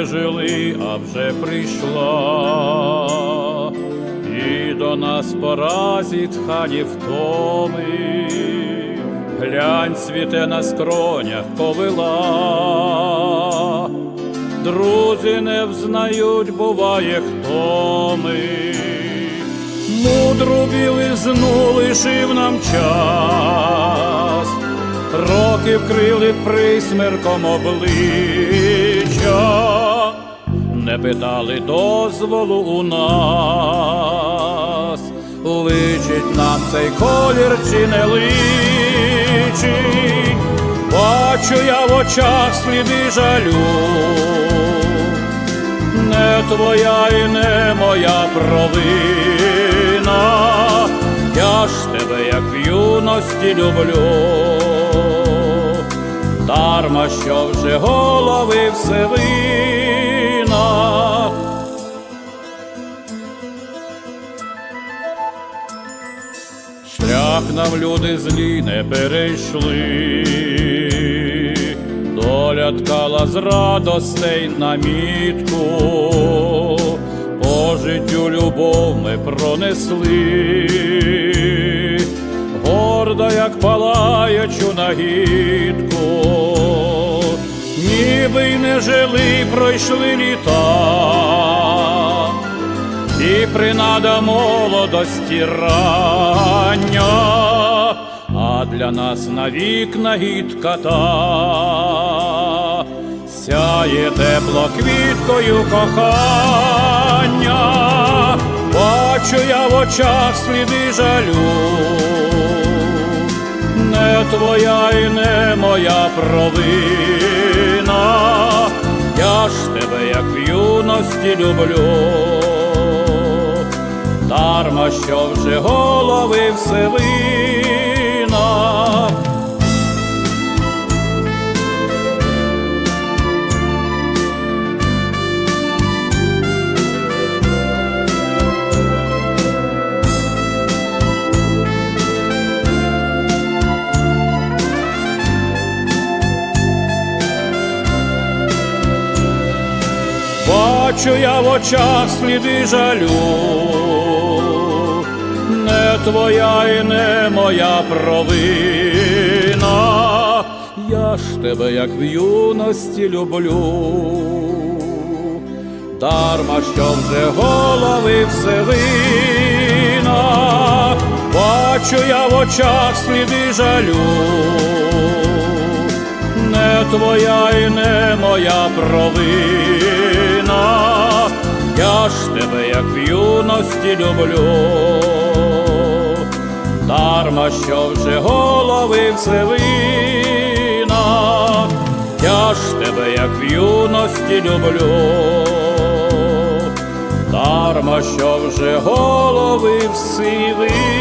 жили, а вже прийшла, і до нас пора зітхані втоми. Глянь, цвіте на скронях повела, друзі не взнають, буває, хто ми. Мудру білизну лишив нам час, роки вкрили присмерком обличчя, не питали дозволу у нас, личить нам цей колір чи не личить, бачу я в очах сліди жалю. Не твоя і не моя провина, я ж тебе, як в юності люблю, дарма що вже голови все вселина. Шлях нам люди злі не перейшли, доля ткала з радостей намітку, по життю любов ми пронесли, горда, як палаючу нагідку, ніби й не жили, пройшли літа. І принада молодості а для нас навік нагідка та сяє тепло квіткою кохання, бачу я в очах сліди жалю, не твоя і не моя провина, я ж тебе, як в юності люблю. Дарма що вже голови вселина. Бачу я в очах сліди жалю, не твоя і не моя провина, я ж тебе, як в юності люблю, дарма що вже голови вселина, бачу я в очах сліди жалю. Не твоя і не моя провина, я ж тебе, як в юності люблю, дарма що вже голови вселина, я ж тебе, як в юності люблю, дарма що вже голови вселина.